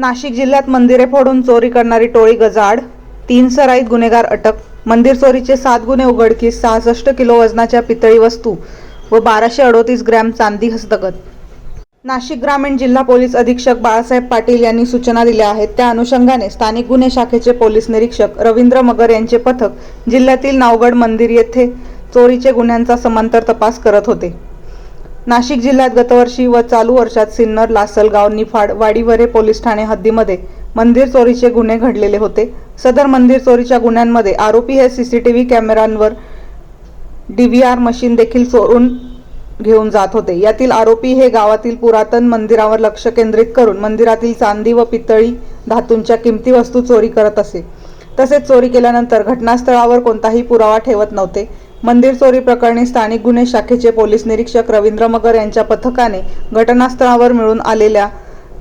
नाशिक जिल्ह्यात मंदिरे फोडून चोरी करणारी टोळी गजाड तीन सराईत गुन्हेगार अटक मंदिर चोरीचे सात गुन्हे उघडकीस सहासष्ट किलो वजनाच्या पितळी वस्तू व बाराशे अडोतीस ग्रॅम चांदी हस्तगत. नाशिक ग्रामीण जिल्हा पोलीस अधीक्षक बाळासाहेब पाटील यांनी सूचना दिल्या आहेत. त्या अनुषंगाने स्थानिक गुन्हे शाखेचे पोलीस निरीक्षक रवींद्र मगर यांचे पथक जिल्ह्यातील नावगड मंदिर येथे चोरीचे गुन्ह्यांचा समांतर तपास करत होते. नाशिक जिल्ह्यात गतवर्षी व चालू वर्षात सिन्नर लासलगाव निफाड वाडीवरे पोलीस ठाणे हद्दीमध्ये मंदिर चोरीचे गुन्हे घडलेले होते. सदर मंदिर चोरीच्या गुन्ह्यांमध्ये आरोपी हे सीसीटीव्ही कॅमेऱ्यांवर डीव्हीआर मशीन देखील चोरून घेऊन जात होते. यातील आरोपी हे गावातील पुरातन मंदिरावर लक्ष केंद्रित करून मंदिरातील चांदी व पितळी धातूंच्या किमती वस्तू चोरी करत असे. तसेच चोरी केल्यानंतर घटनास्थळावर कोणताही पुरावा ठेवत नव्हते. मंदिर चोरी प्रकरणी स्थानिक गुन्हे शाखेचे पोलीस निरीक्षक रवींद्र मगर यांच्या पथकाने घटनास्थळावर मिळून आलेल्या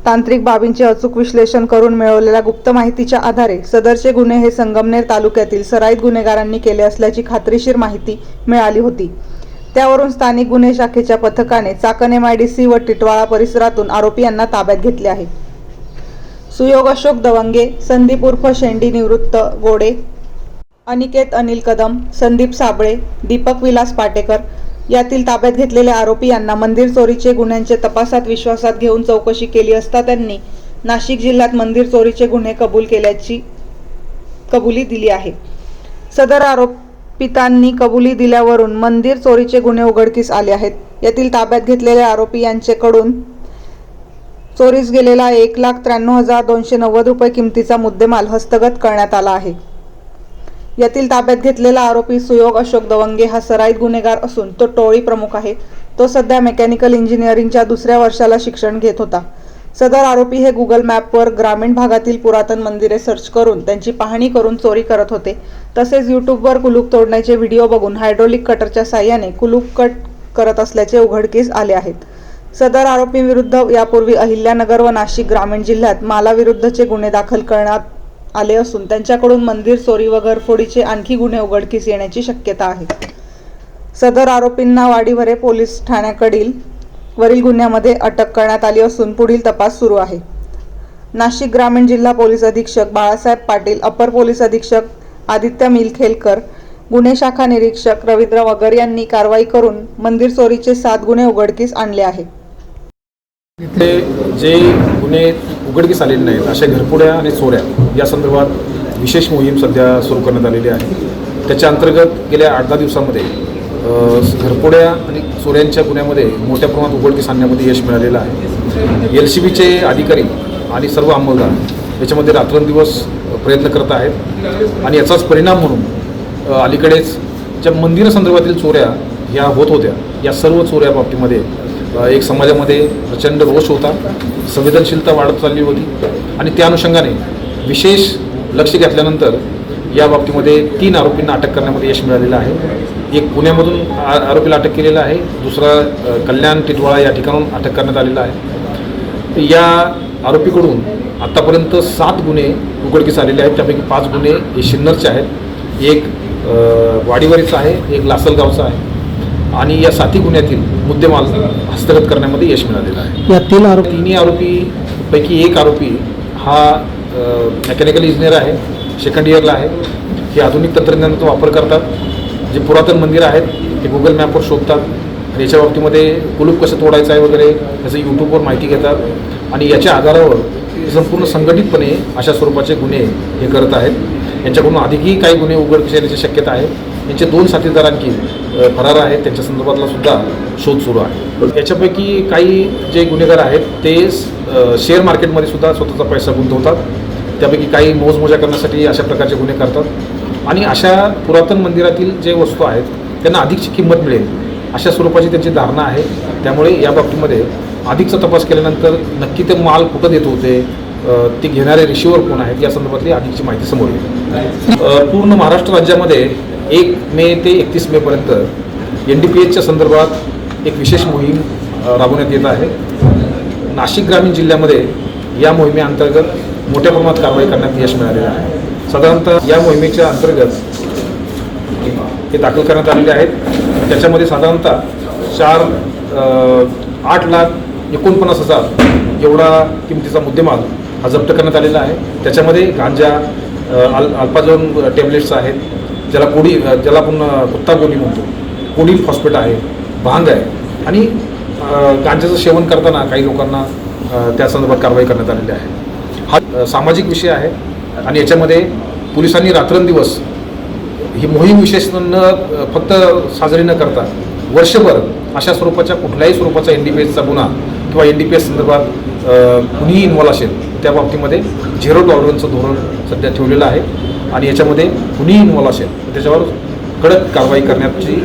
तांत्रिक बाबींचे अचूक विश्लेषण करून मिळवलेल्या गुप्त माहितीच्या आधारे सदरचे गुन्हे हे संगमनेर तालुक्यातील सराईत गुन्हेगारांनी केले असल्याची खात्रीशीर माहिती मिळाली होती. त्यावरून स्थानिक गुन्हे शाखेच्या पथकाने चाकण एमआयडीसी व टिटवाळा परिसरातून आरोपी यांना ताब्यात घेतले आहे. सुयोग अशोक दवंगे संदीप उर्फ शेंडी निवृत्त गोडे अनिकेत अनिल कदम संदीप साबळे दीपक विलास पाटेकर यातील ताब्यात घेतलेल्या आरोपी यांना मंदिर चोरीचे गुन्ह्यांचे तपासात विश्वासात घेऊन चौकशी केली असता त्यांनी नाशिक जिल्ह्यात मंदिर चोरीचे गुन्हे कबूल केल्याची कबुली दिली आहे. सदर आरोपितांनी कबुली दिल्यावरून मंदिर चोरीचे गुन्हे उघडकीस आले आहेत. यातील ताब्यात घेतलेल्या आरोपी यांच्याकडून चोरीस गेलेला एक लाख त्र्याण्णव हजार दोनशे नव्वद रुपये किमतीचा मुद्देमाल हस्तगत करण्यात आला आहे. यातील ताब्यात घेतलेला आरोपी सुयोग अशोक दवंगे हा सराईत गुन्हेगार असून तो टोळी प्रमुख आहे. तो सध्या मेकॅनिकल इंजिनिअरिंगच्या दुसऱ्या वर्षाला शिक्षण घेत होता. सदर आरोपी हे गुगल मॅपवर ग्रामीण भागातील पुरातन मंदिरे सर्च करून त्यांची पाहणी करून चोरी करत होते. तसेच यूट्यूबवर कुलूप तोडण्याचे व्हिडिओ बघून हायड्रोलिक कटरच्या साह्याने कुलूप कट करत असल्याचे उघडकीस आले आहेत. सदर आरोपींविरुद्ध यापूर्वी अहिल्यानगर व नाशिक ग्रामीण जिल्ह्यात मालाविरुद्धचे गुन्हे दाखल करण्यात आले असून त्यांच्याकडून मंदिर चोरी व घरफोडीचे आणखी गुन्हे उघडकीस येण्याची शक्यता आहे. सदर आरोपींना वाडीवरे पोलीस ठाण्याकडील वरील गुन्ह्यामध्ये अटक करण्यात आली असून पुढील तपास सुरू आहे. नाशिक ग्रामीण जिल्हा पोलीस अधीक्षक बाळासाहेब पाटील अपर पोलीस अधीक्षक आदित्य मिलखेलकर गुन्हे शाखा निरीक्षक रवींद्र वगर यांनी कारवाई करून मंदिर चोरीचे सात गुन्हे उघडकीस आणले आहे. इथे जे गुन्हे उघडकीस आलेले नाहीत. अशा घरपुड्या आणि चोऱ्या या संदर्भात विशेष मोहीम सध्या सुरू करण्यात आलेली आहे. त्याच्या अंतर्गत गेल्या आठ दहा दिवसामध्ये घरपोड्या घरपुड्या आणि चोऱ्यांच्या गुन्ह्यामध्ये मोठ्या प्रमाणात उघडकीस आणण्यामध्ये यश मिळालेलं आहे. एल सी बीचे अधिकारी आणि सर्व अंमलदार याच्यामध्ये रात्रंदिवस प्रयत्न करत आहेत. आणि याचाच परिणाम म्हणून अलीकडेच ज्या मंदिरासंदर्भातील चोऱ्या ह्या होत होत्या या सर्व चोऱ्या बाबतीमध्ये एक समाजामध्ये प्रचंड रोष होता संवेदनशीलता वाढत चालली होती आणि त्या अनुषंगाने विशेष लक्ष घेतल्यानंतर या बाबतीमध्ये तीन आरोपींना अटक करण्यामध्ये यश मिळालेलं आहे. एक पुण्यामधून आ- आरोपीला अटक केलेलं आहे दुसरा कल्याण टिटवाळा या ठिकाणून अटक करण्यात आलेला आहे. तर या आरोपीकडून आत्तापर्यंत सात गुन्हे उघडकीस आलेले आहेत त्यापैकी पाच गुन्हे हे शिन्नरचे आहेत एक वाडीवरीचा आहे एक लासलगावचा आहे. आणि या साती गुन्ह्यातील मुद्देमाल हस्तगत करण्यामध्ये यश मिळालेलं आहे. यातील आरोप तिन्ही आरोपीपैकी एक आरोपी हा मेकॅनिकल इंजिनियर आहे सेकंड इयरला आहे. हे आधुनिक तंत्रज्ञानाचा वापर करतात. जे पुरातन मंदिर आहेत ते गुगल मॅपवर शोधतात. आणि याच्या बाबतीमध्ये कुलूप कसं तोडायचं आहे वगैरे याचं यूट्यूबवर माहिती घेतात. आणि याच्या आधारावर ते संपूर्ण संघटितपणे अशा स्वरूपाचे गुन्हे हे करत आहेत. यांच्याकडून अधिकही काही गुन्हे उघडकीस येण्याची शक्यता आहे. यांचे दोन साथीदार आणखी फरार आहेत. त्यांच्या संदर्भातला सुद्धा शोध सुरू आहे. याच्यापैकी काही जे गुन्हेगार आहेत ते शेअर मार्केटमध्ये सुद्धा स्वतःचा पैसा गुंतवतात. त्यापैकी काही मोजमोजा करण्यासाठी अशा प्रकारचे गुन्हे करतात. आणि अशा पुरातन मंदिरातील जे वस्तू आहेत त्यांना अधिकची किंमत मिळेल अशा स्वरूपाची त्यांची धारणा आहे. त्यामुळे या बाबतीमध्ये अधिकचा तपास केल्यानंतर नक्की ते माल कुठं देत होते ते घेणारे रिशिवर कोण आहेत या संदर्भातली अधिकची माहिती समोर येईल. पूर्ण महाराष्ट्र राज्यामध्ये एक मे ते एकतीस मेपर्यंत एन डी पी एचच्या संदर्भात एक विशेष मोहीम राबवण्यात येत आहे. नाशिक ग्रामीण जिल्ह्यामध्ये या मोहिमेअंतर्गत मोठ्या प्रमाणात कारवाई करण्यात यश मिळालेलं आहे. साधारणतः या मोहिमेच्या अंतर्गत हे दाखल करण्यात आलेले आहेत. त्याच्यामध्ये साधारणतः चार आठ लाख एकोणपन्नास हजार एवढा किमतीचा मुद्देमाल हा जप्त करण्यात आलेला आहे. त्याच्यामध्ये गांजा अल अल्पाजोन टॅबलेट्स आहेत. ज्याला कोडी ज्याला आपण कुत्ता कोडी म्हणतो. कोडी फॉस्फेट आहे भांग आहे. आणि गांजाचं सेवन करताना काही लोकांना त्या संदर्भात कारवाई करण्यात आलेली आहे. हा सामाजिक विषय आहे. आणि याच्यामध्ये पोलिसांनी रात्रंदिवस ही मोहीम विशेष न फक्त साजरी न करता वर्षभर अशा स्वरूपाच्या कुठल्याही स्वरूपाचा एन डी पी एसचा गुन्हा किंवा एन डी पी एस संदर्भात कुणीही इन्व्हॉल्व असेल त्या बाबतीमध्ये झिरो टॉलरन्सचं धोरण सध्या ठेवलेलं आहे. आणि याच्यामध्ये कुणीही इन्व्हॉल्व असेल त्याच्यावर कडक कारवाई करण्याची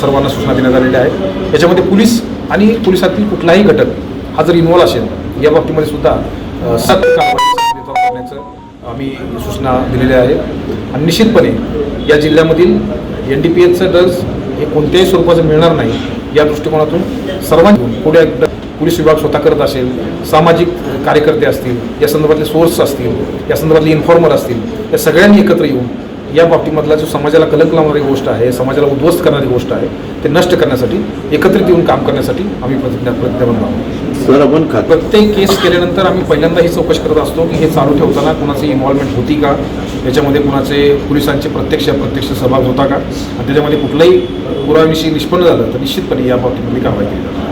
सर्वांना सूचना देण्यात आलेल्या आहेत. याच्यामध्ये पोलीस आणि पोलिसातील कुठलाही घटक हा जर इन्व्हॉल्व असेल या बाबतीमध्ये सुद्धा सत सक्त कारवाई करण्याचं आम्ही सूचना दिलेल्या आहेत. आणि निश्चितपणे या जिल्ह्यामधील एन डी पी एचचं ड्रग्ज हे कोणत्याही स्वरूपाचं मिळणार नाही या दृष्टिकोनातून सर्वांनी पुढे एकदा पोलीस विभाग स्वतः करत असेल सामाजिक कार्यकर्ते असतील या संदर्भातले सोर्स असतील या संदर्भातले इन्फॉर्मर असतील या सगळ्यांनी एकत्र येऊन या बाबतीमधला जो समाजाला कलंक लावणारी गोष्ट आहे समाजाला उद्ध्वस्त करणारी गोष्ट आहे ते नष्ट करण्यासाठी एकत्रित येऊन काम करण्यासाठी आम्ही प्रतिज्ञा प्रतिज्ञाबद्ध आहोत. सर आपण प्रत्येक केस केल्यानंतर आम्ही पहिल्यांदा ही चौकशी करत असतो की हे चालू ठेवताना कुणाची इन्व्हॉल्वमेंट होती का? याच्यामध्ये कुणाचे पोलिसांचे प्रत्यक्ष अप्रत्यक्ष सहभाग होता का? आणि त्याच्यामध्ये कुठलाही पुराव्याविषयी निष्पन्न झालं तर निश्चितपणे या बाबतीमध्ये कारवाई केली जाते.